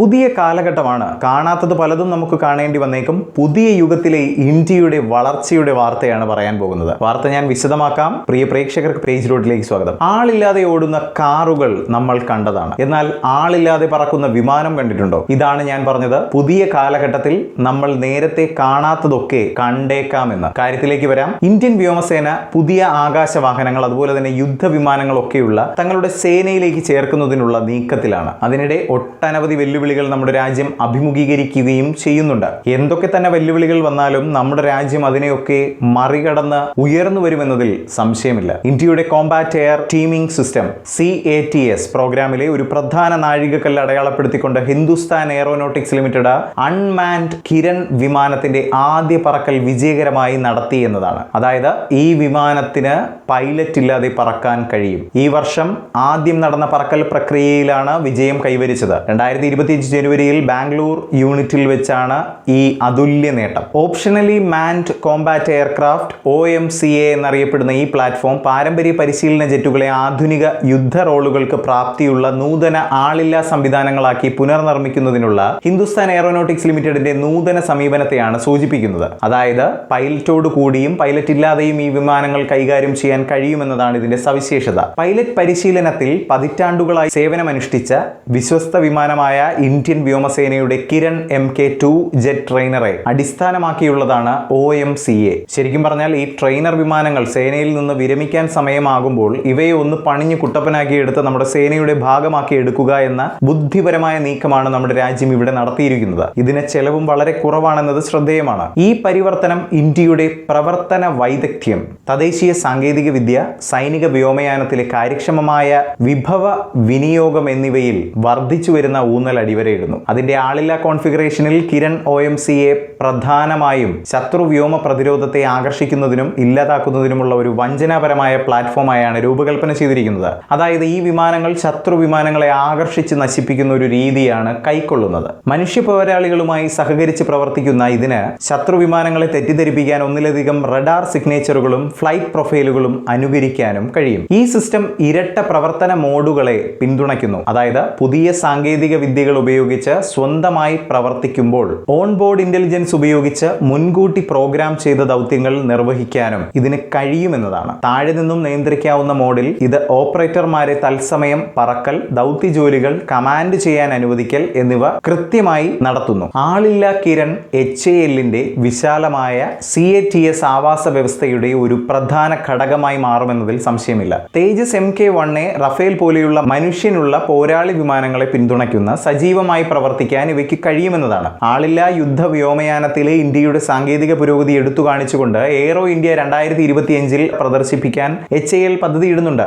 പുതിയ കാലഘട്ടമാണ്. കാണാത്തത് പലതും നമുക്ക് കാണേണ്ടി വന്നേക്കും. പുതിയ യുഗത്തിലെ ഇന്ത്യയുടെ വളർച്ചയുടെ വാർത്തയാണ് പറയാൻ പോകുന്നത്. വാർത്ത ഞാൻ വിശദമാക്കാം. പ്രിയ പ്രേക്ഷകർക്ക് പേജ് റോഡിലേക്ക് സ്വാഗതം. ആളില്ലാതെ ഓടുന്ന കാറുകൾ നമ്മൾ കണ്ടതാണ്. എന്നാൽ ആളില്ലാതെ പറക്കുന്ന വിമാനം കണ്ടിട്ടുണ്ടോ? ഇതാണ് ഞാൻ പറഞ്ഞത്. പുതിയ കാലഘട്ടത്തിൽ നമ്മൾ നേരത്തെ കാണാത്തതൊക്കെ കണ്ടേക്കാമെന്ന്. കാര്യത്തിലേക്ക് വരാം. ഇന്ത്യൻ വ്യോമസേന പുതിയ ആകാശ വാഹനങ്ങൾ അതുപോലെ തന്നെ യുദ്ധ വിമാനങ്ങളൊക്കെയുള്ള തങ്ങളുടെ സേനയിലേക്ക് ചേർക്കുന്നതിനുള്ള നീക്കത്തിലാണ്. അതിനിടെ ഒട്ടനവധി വെല്ലുവിളികൾ നമ്മുടെ രാജ്യം അഭിമുഖീകരിക്കുകയും ചെയ്യുന്നുണ്ട്. എന്തൊക്കെ തന്നെ വെല്ലുവിളികൾ വന്നാലും നമ്മുടെ രാജ്യം അതിനെയൊക്കെ മറികടന്ന് ഉയർന്നു വരുമെന്നതിൽ സംശയമില്ല. ഇന്ത്യയുടെ combat air teaming system C A T S പ്രോഗ്രാമിലെ ഒരു പ്രധാന നാഴികക്കല്ല് അടയാളപ്പെടുത്തിക്കൊണ്ട് Hindustan aeronautics limited unmanned Kiran വിമാനത്തിന്റെ ആദ്യ പറക്കൽ വിജയകരമായി നടത്തി എന്നതാണ്. അതായത് ഈ വിമാനത്തിന് പൈലറ്റ് ഇല്ലാതെ പറക്കാൻ കഴിയും. ഈ വർഷം ആദ്യം നടന്ന പറക്കൽ പ്രക്രിയയിലാണ് വിജയം കൈവരിച്ചത്. രണ്ടായിരത്തി ജനുവരിയിൽ ബാംഗ്ലൂർ യൂണിറ്റിൽ വെച്ചാണ് ഈ അതുല്യ നേട്ടം. Optionally manned combat aircraft O M C A എന്നറിയപ്പെടുന്ന ഈ പ്ലാറ്റ്ഫോം പാരമ്പര്യ പരിശീലന ജെറ്റുകളെ ആധുനിക യുദ്ധ റോളുകൾക്ക് പ്രാപ്തിയുള്ള നൂതന ആളില്ലാ സംവിധാനങ്ങളാക്കി പുനർനിർമ്മിക്കുന്നതിനുള്ള ഹിന്ദുസ്ഥാൻ എയറോനോട്ടിക്സ് ലിമിറ്റഡിന്റെ നൂതന സമീപനത്തെയാണ് സൂചിപ്പിക്കുന്നത്. അതായത് പൈലറ്റോട് കൂടിയും പൈലറ്റ് ഇല്ലാതെയും ഈ വിമാനങ്ങൾ കൈകാര്യം ചെയ്യാൻ കഴിയുമെന്നതാണ് ഇതിന്റെ സവിശേഷത. പൈലറ്റ് പരിശീലനത്തിൽ പതിറ്റാണ്ടുകളായി സേവനമനുഷ്ഠിച്ച വിശ്വസ്ത വിമാനമായ ഇന്ത്യൻ വ്യോമസേനയുടെ Kiran M K two jet ട്രെയിനറെ അടിസ്ഥാനമാക്കിയുള്ളതാണ് ഒ എം സി എ. ശരിക്കും പറഞ്ഞാൽ ഈ ട്രെയിനർ വിമാനങ്ങൾ സേനയിൽ നിന്ന് വിരമിക്കാൻ സമയമാകുമ്പോൾ ഇവയെ ഒന്ന് പണിഞ്ഞു കുട്ടപ്പനാക്കി എടുത്ത് നമ്മുടെ സേനയുടെ ഭാഗമാക്കി എടുക്കുക എന്ന ബുദ്ധിപരമായ നീക്കമാണ് നമ്മുടെ രാജ്യം ഇവിടെ നടത്തിയിരിക്കുന്നത്. ഇതിന് ചെലവും വളരെ കുറവാണെന്നത് ശ്രദ്ധേയമാണ്. ഈ പരിവർത്തനം ഇന്ത്യയുടെ പ്രവർത്തന വൈദഗ്ധ്യം തദ്ദേശീയ സാങ്കേതിക വിദ്യ സൈനിക വ്യോമയാനത്തിലെ കാര്യക്ഷമമായ വിഭവ വിനിയോഗം എന്നിവയിൽ വർദ്ധിച്ചു വരുന്ന ഊന്നൽ അടിവരയിടുന്നു. അതിന്റെ ആളില്ലാ കോൺഫിഗറേഷനിൽ കിരൺ ഒ എം സിയെ പ്രധാനമായും ശത്രു വ്യോമ പ്രതിരോധത്തെ ആകർഷിക്കുന്നതിനും ഇല്ലാതാക്കുന്നതിനുമുള്ള ഒരു വഞ്ചനാപരമായ പ്ലാറ്റ്ഫോമായാണ് രൂപകൽപ്പന ചെയ്തിരിക്കുന്നത്. അതായത് ഈ വിമാനങ്ങൾ ശത്രു വിമാനങ്ങളെ ആകർഷിച്ച് നശിപ്പിക്കുന്ന ഒരു രീതിയാണ് കൈക്കൊള്ളുന്നത്. മനുഷ്യ പോരാളികളുമായി സഹകരിച്ച് പ്രവർത്തിക്കുന്ന ഇതിന് ശത്രു വിമാനങ്ങളെ തെറ്റിദ്ധരിപ്പിക്കാൻ ഒന്നിലധികം റഡാർ സിഗ്നേച്ചറുകളും ഫ്ലൈറ്റ് പ്രൊഫൈലുകളും അനുകരിക്കാനും കഴിയും. ഈ സിസ്റ്റം ഇരട്ട പ്രവർത്തന മോഡുകളെ പിന്തുണയ്ക്കുന്നു. അതായത് പുതിയ സാങ്കേതിക വിദ്യകൾ ഉപയോഗിച്ച് സ്വന്തമായി പ്രവർത്തിക്കുമ്പോൾ ഓൺ ബോർഡ് ഇന്റലിജൻസ് ഉപയോഗിച്ച് മുൻകൂട്ടി പ്രോഗ്രാം ചെയ്ത ദൗത്യങ്ങൾ നിർവഹിക്കാനും ഇതിന് കഴിയുമെന്നതാണ്. താഴെ നിന്നും നിയന്ത്രിക്കാവുന്ന മോഡിൽ ഇത് ഓപ്പറേറ്റർമാരെ തത്സമയം പറക്കൽ ദൗത്യ ജോലികൾ കമാൻഡ് ചെയ്യാൻ അനുവദിക്കൽ എന്നിവ കൃത്യമായി നടത്തുന്നു. ആളില്ല കിരൺ എച്ച് എ എല്ലിന്റെ വിശാലമായ സി എ ടി എസ് ആവാസ വ്യവസ്ഥയുടെ ഒരു പ്രധാന ഘടകമായി മാറുമെന്നതിൽ സംശയമില്ല. തേജസ് എം കെ വണ്ണെ റഫേൽ പോലെയുള്ള മനുഷ്യനുള്ള പോരാളി വിമാനങ്ങളെ പിന്തുണയ്ക്കുന്ന സജീവമായി പ്രവർത്തിക്കാൻ ഇവയ്ക്ക് കഴിയുമെന്നതാണ്. ആളില്ല യുദ്ധ വ്യോമയാനത്തിലെ ഇന്ത്യയുടെ സാങ്കേതിക പുരോഗതി എടുത്തു കാണിച്ചുകൊണ്ട് എയ്റോ ഇന്ത്യ രണ്ടായിരത്തി ഇരുപത്തിയഞ്ചിൽ പ്രദർശിപ്പിക്കാൻ എച്ച് എ എൽ പദ്ധതി ഇടുന്നുണ്ട്